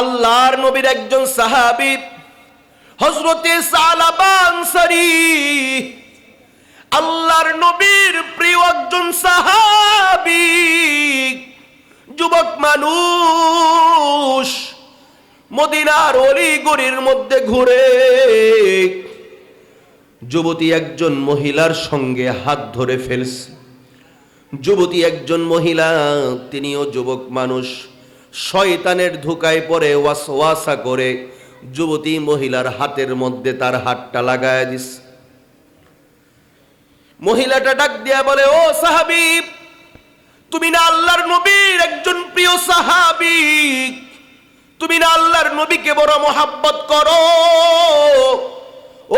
আল্লাহর নবীর একজন সাহাবী হজরতে সালাবানসারি আল্লাহর নবীর প্রিয় একজন সাহাবী, যুবক মানুষ, মদিনার অলিগড়ির মধ্যে ঘুরে যুবতী একজন মহিলার সঙ্গে হাত ধরে ফেলছে। যুবতী একজন মহিলা, তিনিও যুবক মানুষ। শয়তানের ধোকায় পড়ে ওয়াসওয়াসা করে। যুবতী মহিলার হাতের মধ্যে তার হাতটা লাগায় দিস। মহিলাটা ডাক দিয়া বলে, ও সাহাবি তুমি না আল্লাহর নবীর একজন প্রিয় সাহাবি তুমি না আল্লাহর নবীকে বড় মোহাব্বত করো?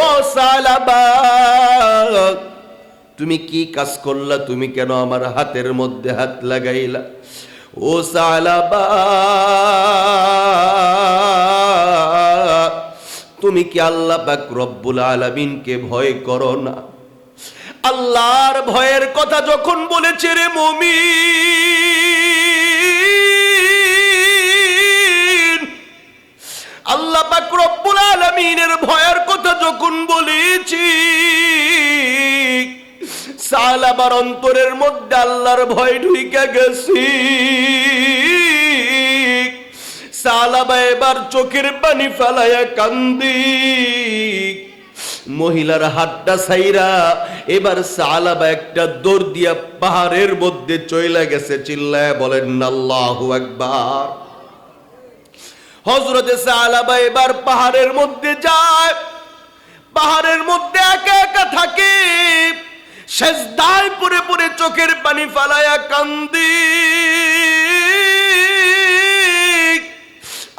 ও সালাবা তুমি কি কাজ করলা? তুমি কেন আমার হাতের মধ্যে হাত লাগাইলা? ও সালাবা তুমি কি আল্লাহ পাক রব্বুল আলামিনকে ভয় করো না? আল্লাহর ভয়ের কথা যখন বলেছে রে মমিন, আল্লাহ পাক রব্বুল আলামিনের ভয়ের কথা যখন বলেছি সালাবার অন্তরের মধ্যে আল্লাহর ভয় ঢুইকা গেছি। সালাবা এবার চোখের পানি কান্দি। মহিলার হাতটা সাইরা এবার সালাবা একটা দিয়া পাহাড়ের মধ্যে চইলা গেছে, চিল্লায় বলেন, আল্লাহু একবার হজরতে সালাবা এবার পাহাড়ের মধ্যে যায়। পাহাড়ের মধ্যে একা একা থাকে। শেষ দায় পরে পরে চোখের পানি ফালায়া কান্দি।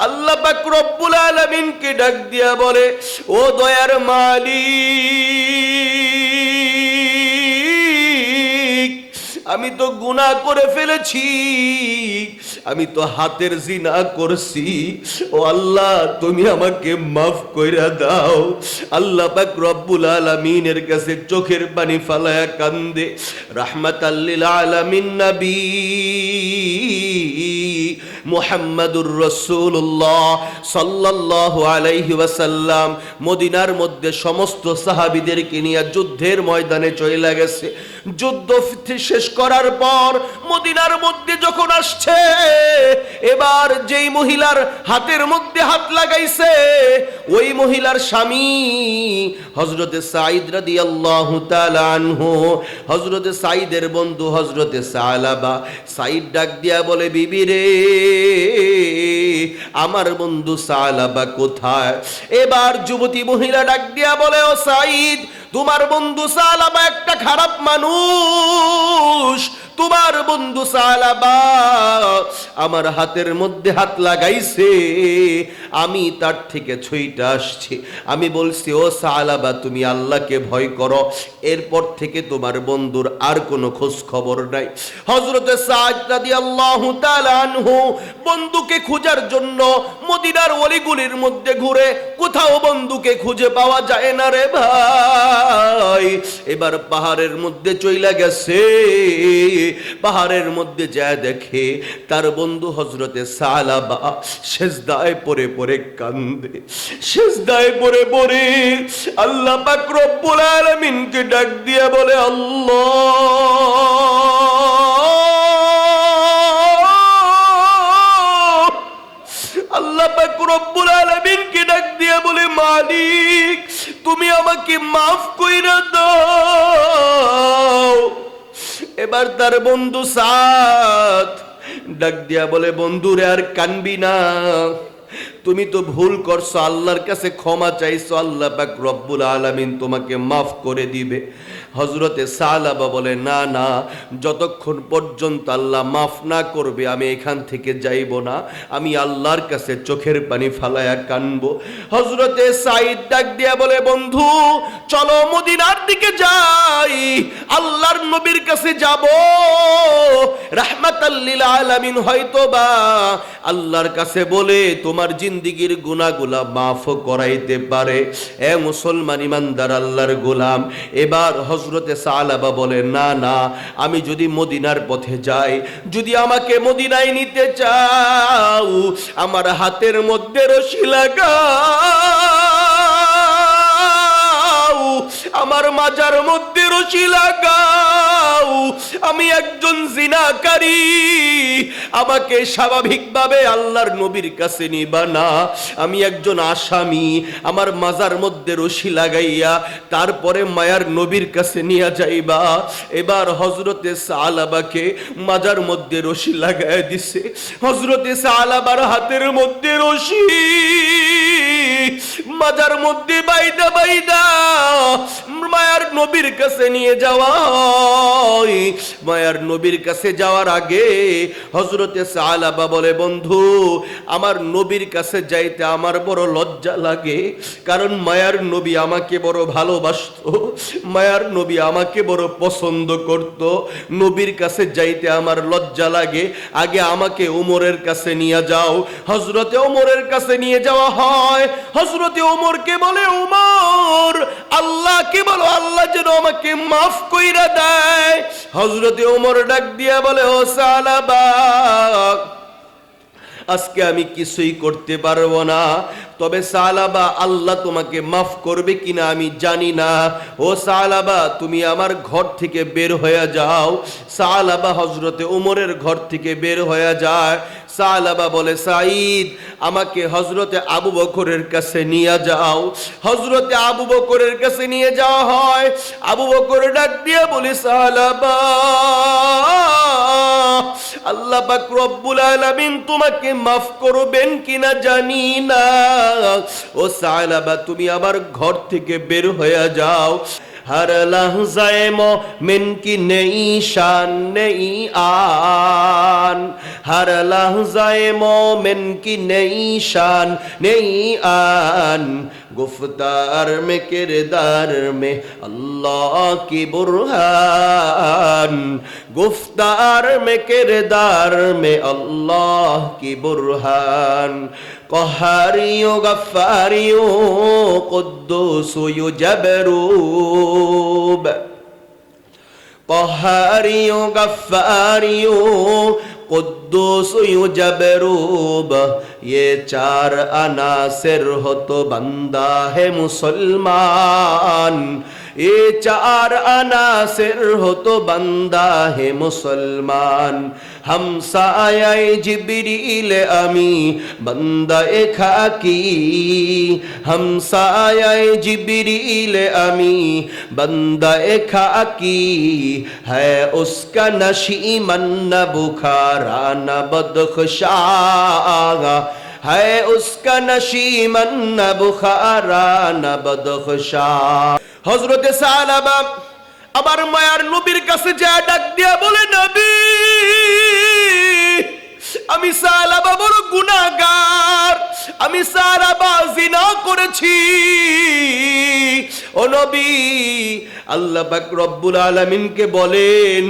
আল্লাহ পাক রব্বুল আলামিনকে ডাক দিয়া বলে, ও দয়ার মালিক আমি তো গুণা করে ফেলেছি, আমি তো হাতের জিনা করছি। ও আল্লাহ, তুমি আমাকে মাফ কইরা দাও। আল্লাহ পাক রব্বুল আলামিনের কাছে চোখের পানি ফালায়া কান্দে রাহমাতাল্লিল আলামিন নবী। মুহাম্মাদুর রাসূলুল্লাহ সাল্লাল্লাহু আলাইহি ওয়াসাল্লাম মদিনার মধ্যে সমস্ত সাহাবীদেরকে নিয়ে যুদ্ধের ময়দানে চলে গেছে। যুদ্ধ শেষ করার পর মদিনার মধ্যে যখন আসছে, এবার যেই মহিলার হাতের মধ্যে হাত লাগাইছে, ওই মহিলার স্বামী হজরতে সাইদ রাদিয়াল্লাহু তাআলা আনহু হজরতে সাইদের বন্ধু হজরতে সালাবা সাইদ ডাক দিয়া বলে, বিবি রে আমার বন্ধু সালাবা কোথায়? এবার যুবতী মহিলা ডাক দিয়া বলে, ও সাইদ তোমার বন্ধু সালাবা একটা খারাপ মানুষ। তোমার বন্ধু সালাবা আমার হাতের মধ্যে হাত লাগাইছে। আমি তার থেকে ছইটা আসছি। আমি বলছি, ও সালাবা, তুমি আল্লাহকে ভয় করো। এরপর থেকে তোমার বন্ধুর আর কোনো খোঁজ খবর নাই হজরতে সাদি আল্লাহ আনহু বন্ধুকে খোঁজার জন্য মদিনার অলিগুলির মধ্যে ঘুরে, কোথাও বন্ধুকে খুঁজে পাওয়া যায় না রে ভাই। এবার পাহাড়ের মধ্যে চইলা গেছে। পাহাড়ের মধ্যে যায় দেখে তার বন্ধু হজরতে সালাবা শেষদায় পরে পরে কান্দে শেষদায় পরে পরে আল্লাহ পাক রব্বুল ডাক দিয়া বলে, আল্লাহ! আল্লাহ পাক রব্বুল ডাক দিয়া বলে, মালিক, তুমি আমাকে মাফ কইরা দাও। এবার তার বন্ধু সাত ডাক দিয়া বলে বন্ধুরে আর কানবি না। তুমি তো ভুল করছ, আল্লাহর কাছে ক্ষমা চাইছো, আল্লাহ পাক রব্বুল আলামিন তোমাকে মাফ করে দিবে। হজরতে সালাবা বলে, না না, যতক্ষণ পর্যন্ত আল্লাহ মাফ না করবে, আমি এখান থেকে যাইব না। আমি আল্লাহর কাছে চোখের পানি ফালায়া কানবো। হজরতে সাইদ ডাক দিয়া বলে, বন্ধু, চলো মদিনার দিকে যাই। আল্লাহর নবীর কাছে যাব। রাহমাতাল্লিল আলামিন হয়তো বা আল্লাহর কাছে বলে, তোমার জিন্দিগির গুনাহগুলা মাফ করাইতে পারে। এ মুসলমান ইমানদার আল্লাহর গোলাম। এবার হজরতে সালাবা বলে, না না, আমি যদি মদিনার পথে যাই, যদি আমাকে মদিনায় নিতে চাও, আমার হাতের মধ্যে রশি আমার মাজার মধ্যে রশি লাগাও, আমি একজন জিনাকারী। আমাকে স্বাভাবিকভাবে আল্লাহর নবীর কাছে নিবা না। আমি একজন আসামি, আমার মাজার মধ্যে রশি লাগাইয়া তারপরে মায়ার নবীর কাছে নিয়ে যাইবা। এবার হজরতে সালাবাকে মাজার মধ্যে রশি লাগাই দিছে। হজরতে সালাবার হাতের মধ্যে রশি। মাজার মধ্যে বাইদা বাইদা মায়ার নবীর কাছে নিয়ে যাওয়া মায়ার নবীর কাছে যাওয়ার আগে হজরতে সালাবা বলে, বন্ধু, আমার নবীর কাছে যাইতে আমার বড় লজ্জা লাগে, কারণ মায়ার নবী আমাকে বড় ভালোবাসতো, মায়ার নবী আমাকে বড় পছন্দ করত, নবীর কাছে যাইতে আমার লজ্জা লাগে, আগে আমাকে উমরের কাছে নিয়ে যাও। হজরতে ওমরের কাছে নিয়ে যাওয়া হয় হজরতে ওমরকে বলে উমর আল্লাহকে বলো? আল্লাহ যেন আমাকে মাফ কইরা দেয়। হজরতে ওমর ডাক দিয়া বলে, ও সালাবা, আজকে আমি কিছুই করতে পারব না। তবে সালাবা, আল্লাহ তোমাকে মাফ করবে কিনা আমি জানি না। ও সালাবা, তুমি আমার ঘর থেকে বের হয়ে যাও। সালাবা হজরতে উমরের ঘর থেকে বের হয়ে যায়। সালাবা বলে, সাঈদ, আমাকে হজরতে আবু বকরের কাছে নিয়ে যাও। হজরতে আবু বকরের কাছে নিয়ে যাওয়া হয়। আবু বকর ডাক দিয়ে বলি, সালাবা, আল্লাহ পাক রব্বুল আলামিন তোমাকে মাফ করবেন কিনা জানি না। ও সালাবা, তুমি আমার ঘর থেকে বের হয়ে যাও। হর লহজায় মিন কি নেই শান নেই আন হর লহজায় মিন কি নেই শান নেই আন گفتار میں، کردار میں اللہ کی برہان۔ گفتار میں، کردار میں اللہ کی برہان۔ قہاریوں، غفاریوں، قدوس و جبروب۔ قہاریوں، غفاریوں কুদ্দুস জবরূব ये चार अनासिर हो तो बंदा है मुसलमान اے چار عناصر ہو تو بندہ ہے مسلمان۔ ہم سایہ جبریل امی، بندہ خاکی ہم سایہ جبریل امی، بندہ خاکی ہے اس کا نشیمن نہ بخارا، نہ بدخشا ہے اس کا نشیمن نہ بخارا، نہ بدخشا হজরতে সালাবা আবার মায়ার নবীর কাছে যা ডাক দিয়া বলে, নবী, আমি সালাবা বড় গুনাগার আমি সারাবা জিনা করেছি। ও নবী, আল্লাহ পাক রব্বুল আলামিনকে বলেন,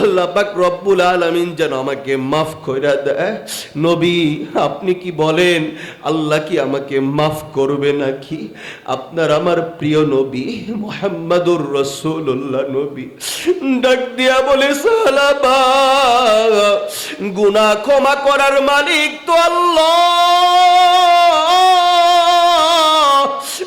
আল্লাহ পাক রব্বুল আলামিন যেন আমাকে মাফ কইরা দেয়। নবী, আপনি কি বলেন, আল্লাহ কি আমাকে মাফ করবে নাকি? আপনার আমার প্রিয় নবী, মোহাম্মদুর রসুল্লাহ নবী। ডাক দিয়া বলে, সালাবা, গুনাহ ক্ষমা করার মালিক তো আল্লাহ।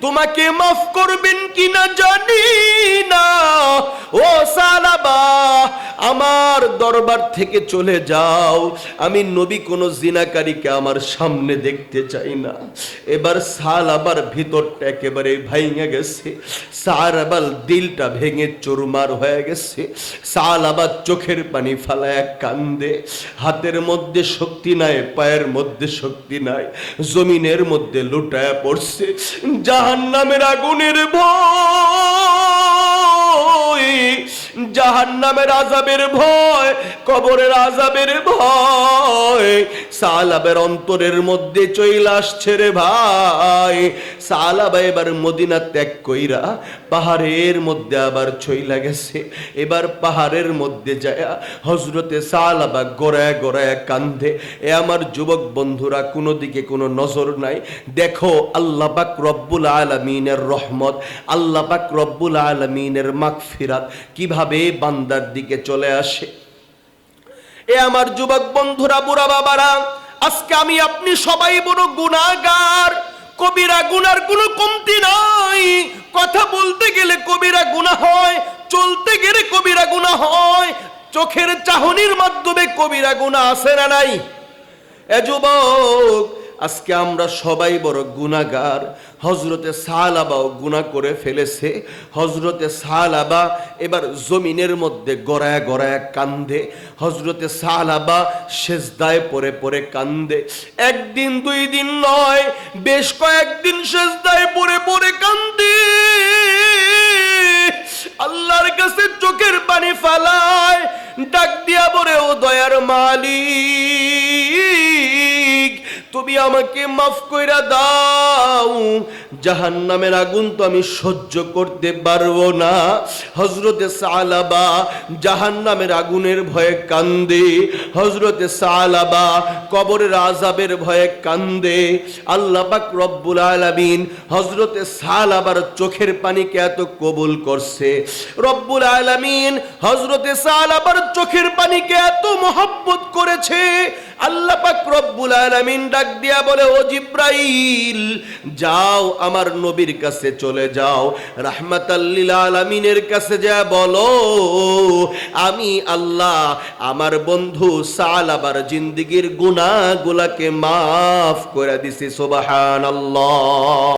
তোমাকে মাফ করবেন কিনা জানি না। ও সালাবা, আমার দরবার থেকে চলে যাও। আমি নবী কোন জিনাকারীকে আমার সামনে দেখতে চাই না। এবার সালাবার ভিতরটা একেবারে ভাঙে গেছে। সারাবাল দিলটা ভেঙে চুরমার হয়ে গেছে। সালাবার চোখের পানি ফালায় কান্দে। হাতের মধ্যে শক্তি নাই, পায়ের মধ্যে শক্তি নাই। জমিনের মধ্যে লুটায় পড়ছে। জাহান নামের আগুনের ভয় জাহান নামের আজাবের ভয়, কবরের আজাবের ভয়। সালাবের অন্তরের মধ্যে চইল আসছে রে ভাই। সালাবা এবার মদিনা ত্যাগ কইরা পাহাড়ের মধ্যে আবার চইলা গেছে। এবার পাহাড়ের মধ্যে যায় হজরতে সালাবা গোড়ায় গোড়ায় কান্দে এ আমার যুবক বন্ধুরা, কোনো দিকে কোনো নজর নাই। দেখো আল্লাহ পাক রব্বুল আলমিনের রহমত, আল্লাহ পাক রব্বুল আলমিনের মাগফিরাত। কীভাবে বান্দার দিকে চলে আসে। এ আমার যুবক বন্ধুরা, বুড়া বাবারা, আজকে আমি আপনি সবাই বড় গুণাগার কবিরা গুনার কোনো কমতি নাই। কথা বলতে গেলে কবিরা গুনাহ হয়, চলতে গেলে কবিরা গুনাহ হয়। চোখের চাহনির মাধ্যমে কবিরা গুনাহ আছে না নাই? এ যুবক আজকে আমরা সবাই বড় গুনাগার হজরতে সালাবাও গুনাহ করে ফেলেছে। হজরতে সালাবা এবার জমিনের মধ্যে গড়ায় গড়ায় কান্দে। হজরতে সালাবা সেজদায় পরে পরে কান্দে। একদিন, দুই দিন নয়, বেশ কয়েকদিন সেজদায় পরে পরে কান্দে। আল্লাহর কাছে চোখের পানি ফালায়, ডাক দিয়া বলে, ও দয়ার মালিক! তুমি আমাকে মাফ কইরা দাও। জাহান নামের আগুন তো আমি সহ্য করতে পারব না। হজরতে সালাবা জাহান নামের আগুনের ভয়ে কান্দে। হজরতে সালাবা কবরের আজাবের ভয়ে কান্দে। আল্লাহ পাক রব্বুল আলামিন হজরতে সালাবার চোখের পানিকে এত কবুল করছে। রব্বুল আলামিন হজরতে সালাবার চোখের পানিকে এত মহব্বত করেছে আল্লাহ পাক রব্বুল আলামিন ডাক দিয়া বলে, ও জিব্রাইল, যাও আমার নবীর কাছে চলে যাও। রাহমাতাল্লিল আলামিনের কাছে যা বলো, আমি আল্লাহ আমার বন্ধু সালাবার জিন্দিগির গুনাগুলাকে মাফ করে দিছি, সুবহানাল্লাহ।